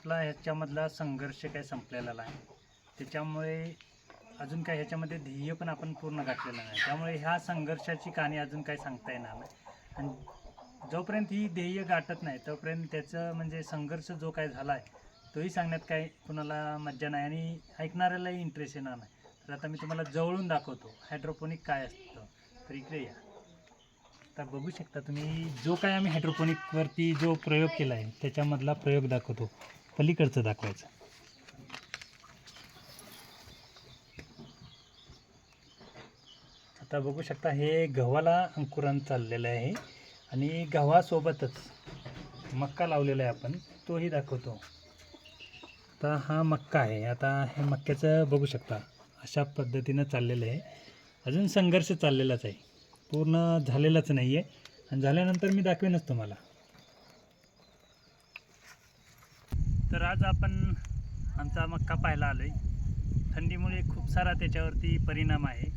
आपला ह्याच्यामधला संघर्ष काय संपलेला नाही. त्याच्यामुळे अजून काय ह्याच्यामध्ये ध्येय पण आपण पूर्ण गाठलेलं नाही. त्यामुळे ह्या संघर्षाची कहाणी अजून काही सांगता येणार नाही. आणि जोपर्यंत ही ध्येय गाठत नाही तोपर्यंत त्याचं म्हणजे संघर्ष जो काय झाला आहे तोही सांगण्यात काही कुणाला मज्जा नाही. आणि ऐकणाऱ्यालाही इंटरेस्ट येणार नाही. तर आता मी तुम्हाला जवळून दाखवतो हायड्रोपोनिक काय असतं. तर इकडे या. तर बघू शकता तुम्ही जो काय आम्ही हायड्रोपोनिकवरती जो प्रयोग केला आहे त्याच्यामधला प्रयोग दाखवतो. पलीकडचं दाखवायचं. आता बघू शकता हे गव्हाला अंकुरण चाललेलं आहे आणि गव्हासोबतच मक्का लावलेला आहे आपण तोही दाखवतो. आता हा मक्का आहे आता हे मक्क्याचं बघू शकता अशा पद्धतीनं चाललेलं आहे. अजून संघर्ष चाललेलाच आहे पूर्ण झालेलाच नाही आहे आणि झाल्यानंतर मी दाखवेनच तुम्हाला. तर आज आपण आमचा मक्का पाहायला आलो आहे थंडीमुळे खूप सारा त्याच्यावरती परिणाम आहे.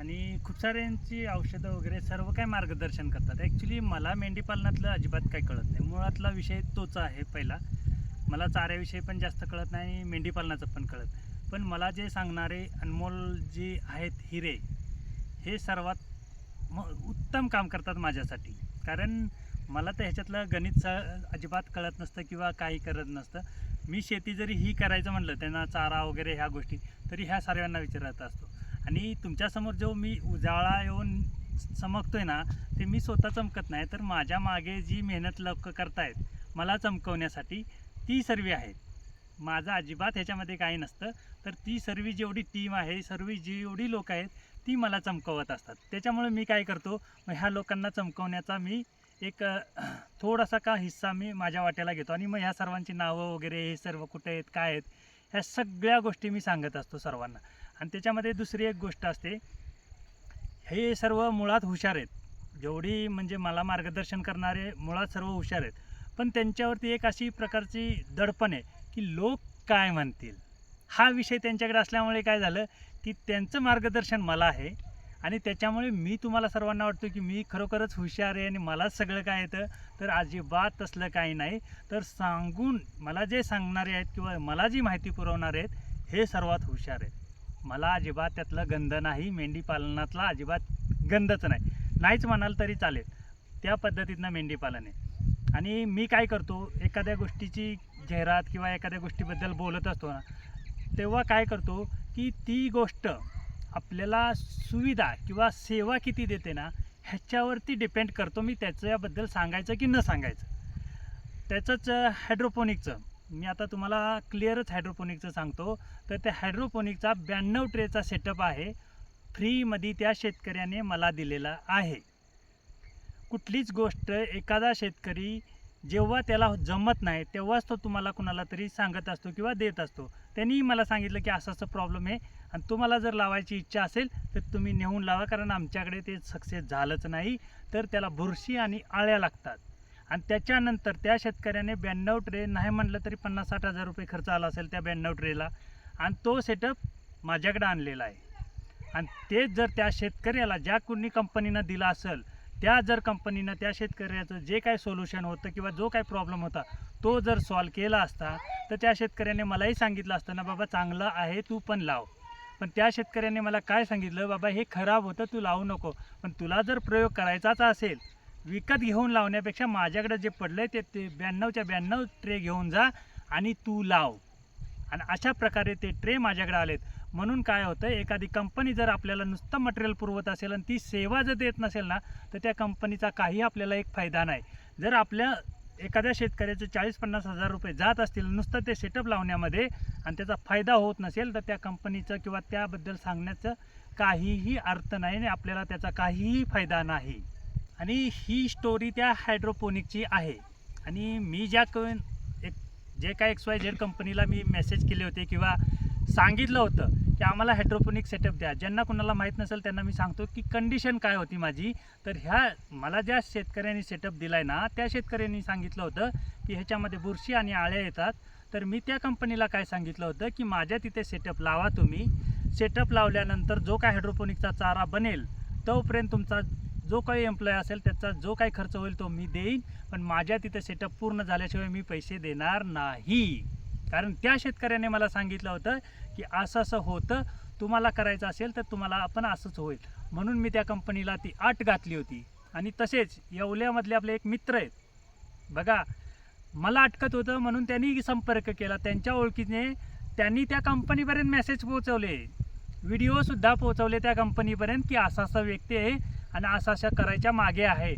आणि खूप साऱ्यांची औषधं वगैरे सर्व काय मार्गदर्शन करतात. ॲक्च्युली मला मेंढीपालनातलं अजिबात काही कळत नाही. मुळातला विषय तोच आहे पहिला. मला चाऱ्याविषयी पण जास्त कळत नाही आणि मेंढीपालनाचं पण कळत पण मला जे सांगणारे अनमोल जे आहेत हिरे हे सर्वात म उत्तम काम करतात माझ्यासाठी. कारण मला तर ह्याच्यातलं गणित स अजिबात कळत नसतं किंवा काही करत नसतं. मी शेती जरी ही करायचं म्हटलं त्यांना चारा वगैरे ह्या गोष्टी तरी ह्या सर्वांना विचारत असतो. आणि तुमच्यासमोर जो मी उजाळा येऊन चमकतोय ना ते मी स्वतः चमकत नाही. तर माझ्या मागे जी मेहनत लोक करतायत मला चमकवण्यासाठी ती सर्व आहेत. माझं अजिबात ह्याच्यामध्ये काही नसतं. तर ती सर्व जेवढी टीम आहे सर्व जेवढी लोक आहेत ती मला चमकवत असतात. त्याच्यामुळे मी काय करतो मग ह्या लोकांना चमकवण्याचा मी एक थोडासा का हिस्सा मी माझ्या वाट्याला घेतो आणि मग ह्या सर्वांची नावं वगैरे हे सर्व कुठे आहेत काय आहेत ह्या सगळ्या गोष्टी मी सांगत असतो सर्वांना. आणि त्याच्यामध्ये दुसरी एक गोष्ट असते हे सर्व मुळात हुशार आहेत. जेवढी म्हणजे मला मार्गदर्शन करणारे मुळात सर्व हुशार आहेत. पण त्यांच्यावरती एक अशी प्रकारची दडपण आहे की लोक काय म्हणतील? हा विषय त्यांच्याकडे असल्यामुळे काय झालं की त्यांचं मार्गदर्शन मला आहे. आणि त्याच्यामुळे मी तुम्हाला सर्वांना वाटतो की मी खरोखरच हुशार आहे आणि मलाच सगळं काय येतं तर अजिबात तसलं काही नाही. तर सांगून मला जे सांगणारे आहेत किंवा मला जी माहिती पुरवणारे आहेत हे सर्वात हुशार आहेत. मला अजिबात त्यातलं गंध नाही मेंढी पालनातला अजिबात गंधच नाही. नाहीच म्हणाल तरी चालेल. त्या पद्धतीतनं मेंढी पालन आहे. आणि मी काय करतो एखाद्या गोष्टीची जाहिरात किंवा एखाद्या गोष्टीबद्दल बोलत असतो ना तेव्हा काय करतो की ती गोष्ट आपल्याला सुविधा किंवा सेवा किती देते ना ह्याच्यावरती डिपेंड करतो. मी त्याच्याबद्दल सांगायचं की न सांगायचं. त्याचंच हायड्रोपोनिकचं मी आता तुम्हाला क्लिअरच हायड्रोपोनिकचं सांगतो. तर त्या हायड्रोपोनिकचा ब्याण्णव ट्रेचा सेटअप आहे. फ्रीमध्ये त्या शेतकऱ्याने मला दिलेला आहे. कुठलीच गोष्ट एखादा शेतकरी जेव्हा त्याला जमत नाही तेव्हाच तो तुम्हाला कुणाला तरी सांगत असतो किंवा देत असतो. त्यांनी मला सांगितलं की असं असं प्रॉब्लेम आहे. आणि तुम्हाला जर लावायची इच्छा असेल तर तुम्ही नेऊन लावा कारण आमच्याकडे ते सक्सेस झालंच नाही. तर त्याला बुरशी आणि आळ्या लागतात. आणि त्याच्यानंतर त्या शेतकऱ्याने ब्याण्णव ट्रे नाही म्हटलं तरी पन्नास साठ हजार रुपये खर्च आला असेल त्या ब्याण्णव ट्रेला आणि तो सेटअप माझ्याकडे आणलेला आहे. आणि तेच जर त्या शेतकऱ्याला ज्या कोणी कंपनीनं दिला असेल त्या जर कंपनीनं त्या शेतकऱ्याचं जे काय सोल्युशन होतं किंवा जो काय प्रॉब्लेम होता तो जर सॉल्व केला असता तर त्या शेतकऱ्याने मलाही सांगितलं असतं ना बाबा चांगलं आहे तू पण लाव. पण त्या शेतकऱ्याने मला काय सांगितलं? बाबा हे खराब होतं तू लावू नको. पण तुला जर प्रयोग करायचाच असेल विकत घेऊन लावण्यापेक्षा माझ्याकडे जे पडलं ते ते ब्याण्णवच्या ब्याण्णव ट्रे घेऊन जा आणि तू लाव. आणि अशा प्रकारे ते ट्रे माझ्याकडे आलेत. म्हणून काय होतं एखादी कंपनी जर आपल्याला नुसतं मटेरियल पुरवत असेल आणि ती सेवा जर देत नसेल ना तर त्या कंपनीचा काही आपल्याला एक फायदा नाही. जर आपल्या एखाद्या शेतकऱ्याचे चाळीस पन्नास हजार रुपये जात असतील नुसतं ते सेटअप लावण्यामध्ये आणि त्याचा फायदा होत नसेल तर त्या कंपनीचं किंवा त्याबद्दल सांगण्याचं काहीही अर्थ नाही आणि आपल्याला त्याचा काहीही फायदा नाही. आणि ही स्टोरी त्या हायड्रोपोनिकची आहे. आणि मी ज्या क एक जे काय एक्स वाय झेड कंपनीला मी मेसेज केले होते किंवा सांगितलं होतं की आम्हाला हायड्रोपोनिक सेटअप द्या. ज्यांना कुणाला माहीत नसेल त्यांना मी सांगतो की कंडिशन काय होती माझी. तर ह्या मला ज्या शेतकऱ्यांनी सेटअप दिला आहे ना त्या शेतकऱ्यांनी सांगितलं होतं की ह्याच्यामध्ये बुरशी आणि आळ्या येतात. तर मी त्या कंपनीला काय सांगितलं होतं की माझ्या तिथे सेटअप लावा तुम्ही. सेटअप लावल्यानंतर जो काय हायड्रोपोनिकचा चारा बनेल तोपर्यंत तुमचा जो काही एम्प्लॉय असेल त्याचा जो काही खर्च होईल तो मी देईन. पण माझ्या तिथे सेटअप पूर्ण झाल्याशिवाय मी पैसे देणार नाही. कारण त्या शेतकऱ्याने मला सांगितलं होतं की असं असं होतं तुम्हाला करायचं असेल तर तुम्हाला आपण असंच होईल. म्हणून मी त्या कंपनीला ती आट घातली होती. आणि तसेच येवल्यामधले आपले एक मित्र आहेत. बघा मला अटकत होतं म्हणून त्यांनी संपर्क केला. त्यांच्या ओळखीने त्यांनी त्या कंपनीपर्यंत मेसेज पोहोचवले. व्हिडिओसुद्धा पोहोचवले त्या कंपनीपर्यंत की असा असा व्यक्ती आहे आणि असं असं करायच्या मागे आहे.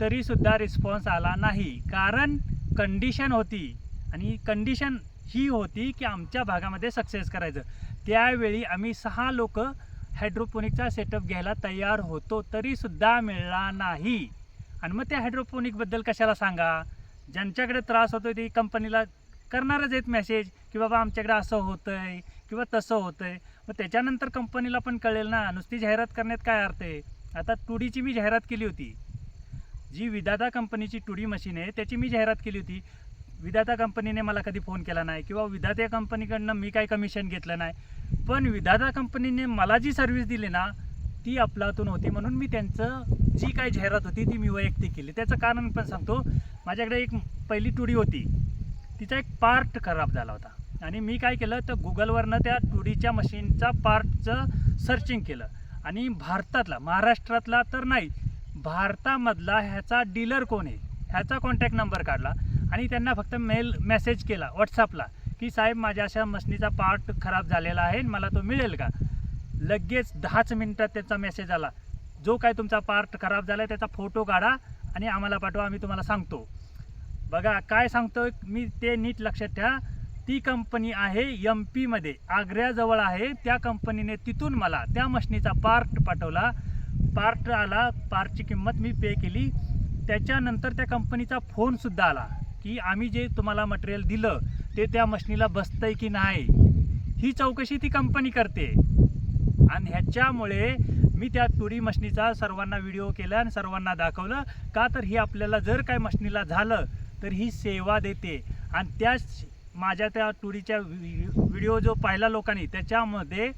तरीसुद्धा रिस्पॉन्स आला नाही. कारण कंडिशन होती. आणि कंडिशन ही होती की आमच्या भागामध्ये सक्सेस करायचं. त्यावेळी आम्ही सहा लोक हायड्रोपोनिकचा सेटअप घ्यायला तयार होतो तरीसुद्धा मिळाला नाही. आणि मग त्या हायड्रोपोनिकबद्दल कशाला सांगा? ज्यांच्याकडे त्रास होतो ती कंपनीला करणारच आहेत मेसेज की बाबा आमच्याकडे असं होतं आहे किंवा तसं होतं आहे मग त्याच्यानंतर कंपनीला पण कळेल ना नुसती जाहिरात करण्यात काय अर्थ आहे? आता टुडीची मी जाहिरात केली होती. जी विदादा कंपनीची टुडी मशीन आहे त्याची मी जाहिरात केली होती. विधाता कंपनीने मला कधी फोन केला नाही किंवा विधाता कंपनीकडनं मी काही कमिशन घेतलं नाही. पण विधाता कंपनीने मला जी सर्व्हिस दिली ना ती आपलातून होती म्हणून मी त्यांचं जी काही जाहिरात होती ती मी वैयक्तिक केली. त्याचं कारण पण सांगतो माझ्याकडे एक पहिली टुडी होती. तिचा एक पार्ट खराब झाला होता. आणि मी काय केलं तर गुगलवरनं त्या टुडीच्या मशीनचा पार्टचं सर्चिंग केलं. आणि भारतातला महाराष्ट्रातला तर नाही भारतामधला ह्याचा डीलर कोण आहे? ह्याचा कॉन्टॅक्ट नंबर काढला. आणि त्यांना फक्त मेल मेसेज केला व्हॉट्सअपला की साहेब माझ्या अशा मशनीचा पार्ट खराब झालेला आहे मला तो मिळेल का? लगेच दहाच मिनटात त्याचा मेसेज आला. जो काय तुमचा पार्ट खराब झाला आहे त्याचा फोटो काढा आणि आम्हाला पाठवा आम्ही तुम्हाला सांगतो. बघा काय सांगतो मी ते नीट लक्षात ठेवा. ती कंपनी आहे एम पीमध्ये आग्र्याजवळ आहे. त्या कंपनीने तिथून मला त्या मशनीचा पार्ट पाठवला. पार्ट आला पार्टची किंमत मी पे केली. त्याच्यानंतर त्या कंपनीचा फोनसुद्धा आला. की आम्ही जे तुम्हाला मटेरियल दिलं ते त्या मशनीला बसतंय की नाही ही चौकशी ती कंपनी करते. आणि ह्याच्यामुळे मी त्या तुरी मशनीचा सर्वांना व्हिडिओ केला आणि सर्वांना दाखवलं का तर ही आपल्याला जर काय मशनीला झालं तर ही सेवा देते. आणि त्याच माझ्या त्या तुरीच्या व्हिडिओ जो पाहिला लोकांनी त्याच्यामध्ये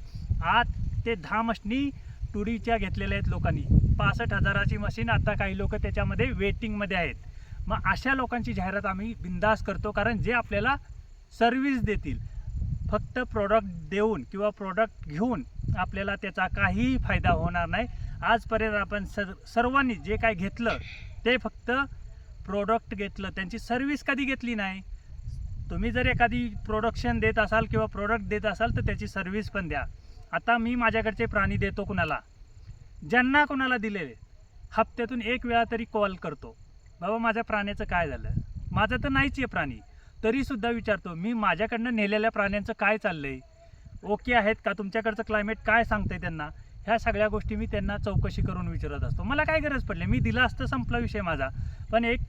आठ ते दहा मशनी तुरीच्या घेतलेल्या आहेत लोकांनी. पासष्ट हजाराची मशीन आता काही लोक त्याच्यामध्ये वेटिंगमध्ये आहेत. मग अशा लोकांची जाहिरात आम्ही बिंदास करतो कारण जे आपल्याला सर्व्हिस देतील फक्त प्रोडक्ट देऊन किंवा प्रोडक्ट घेऊन आपल्याला त्याचा काहीही फायदा होणार नाही. आजपर्यंत आपण सर सर्वांनी जे काय घेतलं ते फक्त प्रोडक्ट घेतलं. त्यांची सर्व्हिस कधी घेतली नाही? तुम्ही जर एखादी प्रोडक्शन देत असाल किंवा प्रोडक्ट देत असाल तर त्याची सर्व्हिस पण द्या. आता मी माझ्याकडचे प्राणी देतो कुणाला? ज्यांना कोणाला दिलेले हप्त्यातून एक वेळा तरी कॉल करतो. बाबा माझ्या प्राण्याचं काय झालं? माझं तर नाहीच आहे प्राणी. तरीसुद्धा विचारतो मी माझ्याकडनं नेलेल्या प्राण्यांचं काय चाललंय? ओके आहेत का? तुमच्याकडचं क्लायमेट काय सांगतंय त्यांना? ह्या सगळ्या गोष्टी मी त्यांना चौकशी करून विचारत असतो. मला काय गरज पडली? मी दिला असतं संपला विषय माझा. पण एक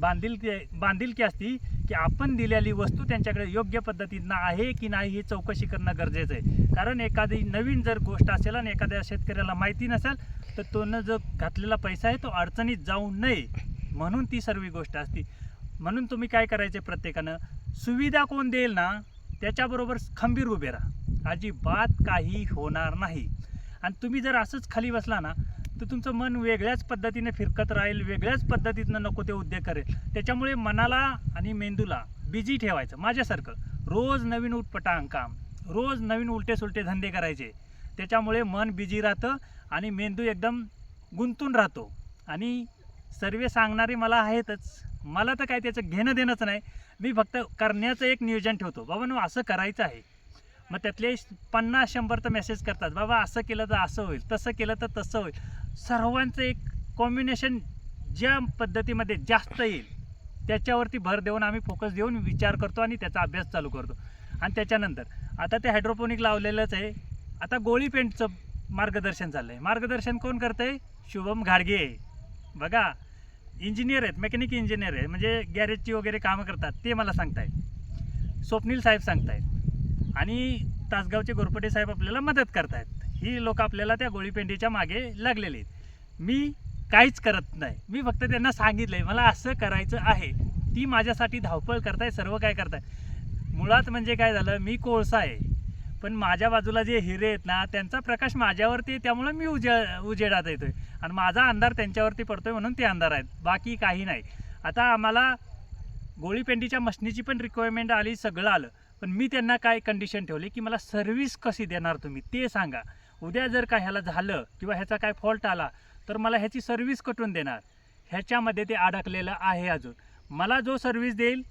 बांधिलकी बांधिलकी असती की आपण दिलेली वस्तू त्यांच्याकडे योग्य पद्धतीनं आहे की नाही हे चौकशी करणं गरजेचं आहे. कारण एखादी नवीन जर गोष्ट असेल आणि एखाद्या शेतकऱ्याला माहिती नसेल तर तो न जो घातलेला पैसा आहे तो अडचणीत जाऊ नये. म्हणून ती सर्व गोष्ट असती. म्हणून तुम्ही काय करायचे प्रत्येकानं? सुविधा कोण देईल ना त्याच्याबरोबर खंबीर उभे राहा. अजिबात काही होणार नाही. आणि तुम्ही जर असंच खाली बसला ना तर तुमचं मन वेगळ्याच पद्धतीने फिरकत राहील वेगळ्याच पद्धतीनं नको ते उद्योग करेल. त्याच्यामुळे मनाला आणि मेंदूला बिझी ठेवायचं. माझ्यासारखं. रोज नवीन उठपटांग काम रोज नवीन उलटे सुलटे धंदे करायचे. त्याच्यामुळे मन बिझी राहतं आणि मेंदू एकदम गुंतून राहतो. आणि सर्व सांगणारे मला आहेतच. मला तर काय त्याचं घेणं देणंच नाही. मी फक्त करण्याचं एक नियोजन ठेवतो. बाबा न असं करायचं आहे. मग त्यातले पन्नास शंभर तर मेसेज करतात. बाबा असं केलं तर असं होईल. तसं केलं तर तसं होईल. सर्वांचं एक कॉम्बिनेशन ज्या पद्धतीमध्ये जास्त येईल त्याच्यावरती भर देऊन आम्ही फोकस देऊन विचार करतो आणि त्याचा अभ्यास चालू करतो. आणि त्याच्यानंतर आता ते हायड्रोपोनिक लावलेलंच आहे. आता गोळी पेंटचं मार्गदर्शन चाललं आहे मार्गदर्शन कोण करतं आहे शुभम घाडगे. बघा इंजिनियर आहेत मेकॅनिक इंजिनियर आहे म्हणजे गॅरेजची वगैरे कामं करतात ते मला सांगतायत. स्वप्नील साहेब सांगतायत. आणि तासगावचे गोरपटे साहेब आपल्याला मदत करतायत. ही लोक आपल्याला त्या गोळीपेंडीच्या मागे लागलेले आहेत. मी काहीच करत नाही. मी फक्त त्यांना सांगितलं आहे मला असं करायचं आहे. ती माझ्यासाठी धावपळ करताय सर्व काय करताय. मुळात म्हणजे काय झालं मी कोळसा आहे. पण माझ्या बाजूला जे हिरे आहेत ना त्यांचा प्रकाश माझ्यावरती आहे, त्यामुळे मी उजे उजेडात येतोय. आणि माझा अंधार त्यांच्यावरती पडतोय म्हणून ते अंधार आहेत. बाकी काही नाही. आता आम्हाला गोळीपेंडीच्या मशनीची पण रिक्वायरमेंट आली सगळं आलं. पण मी त्यांना काय कंडिशन ठेवली की मला सर्व्हिस कशी देणार तुम्ही ते सांगा. उद्या जर का ह्याला झालं किंवा ह्याचा काय फॉल्ट आला तर मला ह्याची सर्व्हिस कटून देणार? ह्याच्यामध्ये ते अडकलेलं आहे अजून. मला जो सर्व्हिस देईल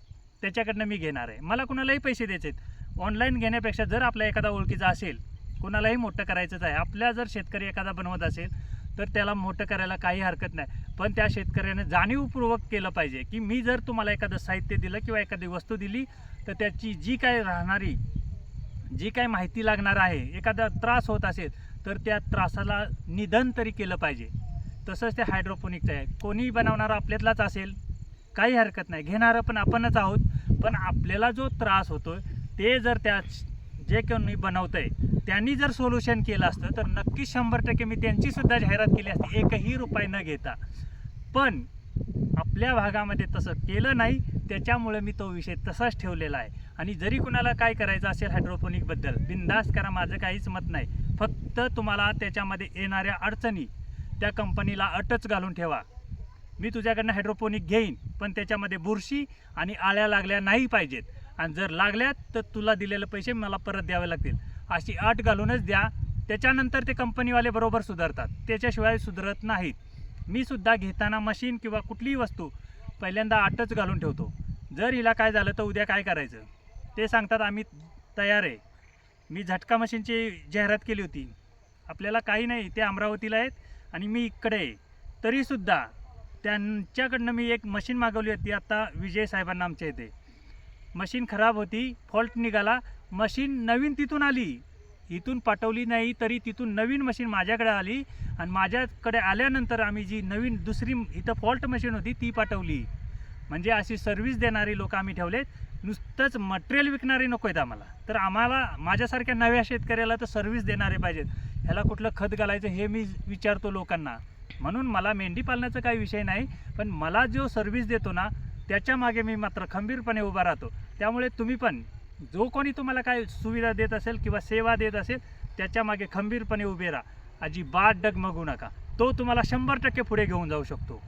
त्याच्याकडनं मी घेणार आहे. मला कुणालाही पैसे द्यायचे आहेत ऑनलाईन घेण्यापेक्षा जर आपल्या एखादा ओळखीचा असेल कोणालाही मोठं करायचंच आहे. आपल्या जर शेतकरी एखादा बनवत असेल तर त्याला मोठं करायला काही हरकत नाही. पण त्या शेतकऱ्याने जाणीवपूर्वक केलं पाहिजे की मी जर तुम्हाला एखादं साहित्य दिलं किंवा एखादी वस्तू दिली तर त्याची जी काय राहणारी जी काय माहिती लागणार आहे एखादा त्रास होत असेल तर त्या त्रासाला निधन तरी केलं पाहिजे. तसंच ते हायड्रोपोनिकचं आहे. कोणी बनवणारा आपल्यातलाच असेल काही हरकत नाही. घेणारं पण आपणच आहोत पण आपल्याला जो त्रास होतोय ते जर त्या जे कोणी बनवतंय त्यांनी जर सोल्युशन केलं असतं तर नक्की शंभर टक्के मी त्यांची सुद्धा जाहिरात केली असती. एकही रुपये न घेता. पण आपल्या भागामध्ये तसं केलं नाही त्याच्यामुळे मी तो विषय तसाच ठेवलेला आहे. आणि जरी कुणाला काय करायचं असेल हायड्रोपोनिकबद्दल बिंदास करा माझं काहीच मत नाही. फक्त तुम्हाला त्याच्यामध्ये येणाऱ्या अडचणी त्या कंपनीला अटच घालून ठेवा. मी तुझ्याकडनं हायड्रोपोनिक घेईन पण त्याच्यामध्ये बुरशी आणि आळ्या लागल्या नाही पाहिजेत. आणि जर लागल्यात तर तुला दिलेले पैसे मला परत द्यावे लागतील. अशी अट घालूनच द्या. त्याच्यानंतर ते कंपनीवाले बरोबर सुधारतात. त्याच्याशिवाय सुधारत नाहीत. मी सुद्धा घेताना मशीन किंवा कुठलीही वस्तू पहिल्यांदा आटच घालून ठेवतो. जर हिला काय झालं तर उद्या काय करायचं? ते सांगतात आम्ही तयार आहे. मी झटका मशीनची जाहिरात केली होती. आपल्याला काही नाही. ते अमरावतीला आहेत आणि मी इकडे आहे. तरीसुद्धा त्यांच्याकडनं मी एक मशीन मागवली होती. आत्ता विजय साहेबांना आमच्या इथे. मशीन खराब होती फॉल्ट निघाला. मशीन नवीन तिथून आली. इथून पाठवली नाही तरी तिथून नवीन मशीन माझ्याकडे आली. आणि माझ्याकडे आल्यानंतर आम्ही जी नवीन दुसरी इथं फॉल्ट मशीन होती ती पाठवली. म्हणजे अशी सर्व्हिस देणारी लोक आम्ही ठेवलेत. नुसतंच मटेरियल विकणारे नको आहेत आम्हाला. तर आम्हाला माझ्यासारख्या नव्या शेतकऱ्याला तर सर्व्हिस देणारे पाहिजेत. ह्याला कुठलं खत घालायचं हे मी विचारतो लोकांना. म्हणून मला मेंढी पालनाचा काही विषय नाही पण मला जो सर्व्हिस देतो ना त्याच्यामागे मी मात्र खंबीरपणे उभा राहतो. त्यामुळे तुम्ही पण जो कोणी तुम्हाला काय सुविधा देत असेल किंवा सेवा देत असेल त्याच्यामागे खंबीरपणे उभे राहा. अजिबात डगमगू नका. तो तुम्हाला शंभर टक्के पुढे घेऊन जाऊ शकतो.